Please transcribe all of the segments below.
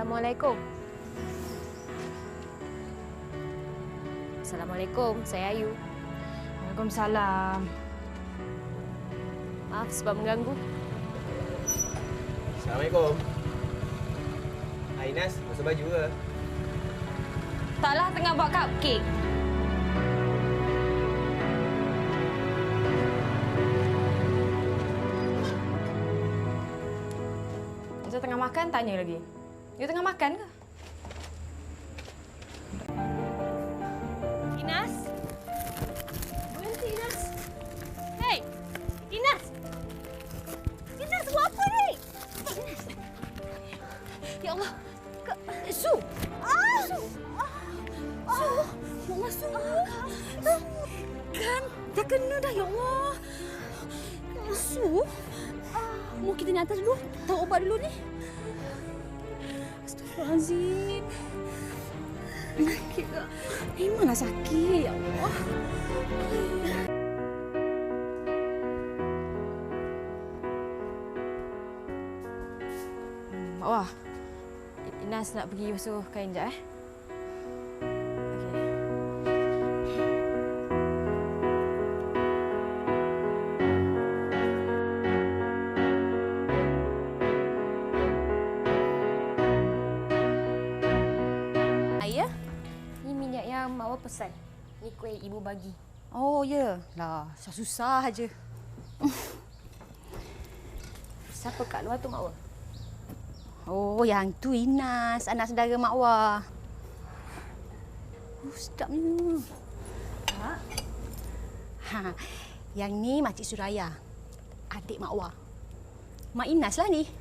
Assalamualaikum. Assalamualaikum, saya Ayu. Waalaikumsalam. Maaf sebab mengganggu. Assalamualaikum. Hai Nas, basuh baju ke? Taklah tengah buat cupcake. Saya tengah makan, tanya lagi. You tengah makan ke? Inas? Berhenti, Inas. Hei! Inas! Inas, buat apa ni? Inas! Ya Allah. Ke... Su! Ah! Su! Su! Ya Allah, Su! Kan, dah kena dah, ya Allah. Su? Mau kita ni atas dulu? Tahu ubat dulu ni? Astagfirullahaladzim. Sakit tak? Memanglah sakit, ya Allah. Mak Wah. Inas nak pergi basuh kain jap eh. Yang Mak Wah pesan. Ni kuih ibu bagi. Oh, ya. Lah, susah aja. Siapa kat luar tu Mak Wah? Oh, yang tu Inas, anak saudara Mak Wah. Oh, sedapnya. Ha? ha. Yang ni Makcik Suraya. Adik Mak Wah. Mak Inas lah ni.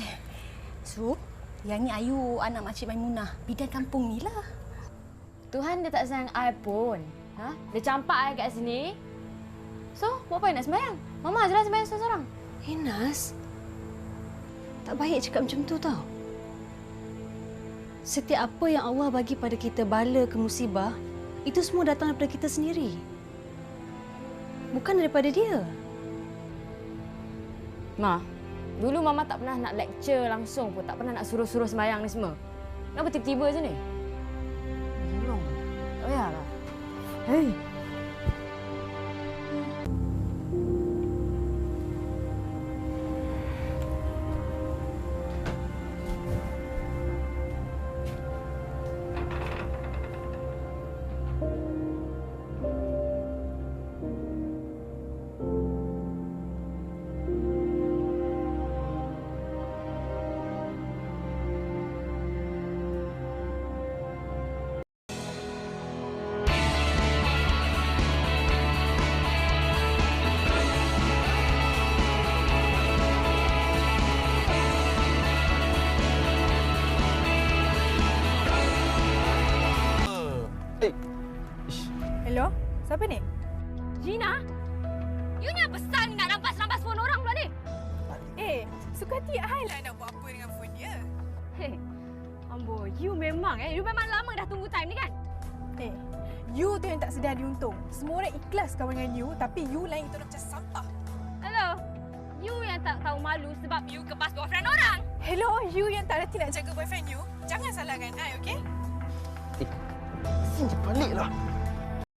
Eh, Su, yang ni Ayu, anak Makcik Maimunah. Bidan kampung ni lah. Tuhan dia tak sayang I pun. Ha? Dia campak I kat sini. So, buat apa I nak sembahyang? Mama je lah sembahyang seorang-seorang. Inas, tak baik cakap macam tu tau. Setiap apa yang Allah bagi pada kita bala ke musibah, itu semua datang daripada kita sendiri. Bukan daripada dia. Ma, dulu Mama tak pernah nak lecture langsung pun. Tak pernah nak suruh-suruh sembahyang ni semua. Kenapa tiba-tiba je ni? Tolong. Tak payahlah. Hei. Siapa ni? Gina? You ni apa ni nak lampas-lampas phone orang pula ni? Eh, suka hati I lah nak buat apa dengan phone dia. Hei, Ambo, you memang eh. You memang lama dah tunggu time ni kan? Eh, you tu yang tak sedar diuntung. Semua orang ikhlas kawan dengan you, tapi you lain itu macam sampah. Hello? You yang tak tahu malu sebab you kepas boyfriend orang. Hello, you yang tak reti nak jaga boyfriend you. Jangan salahkan I, okey? sini baliklah.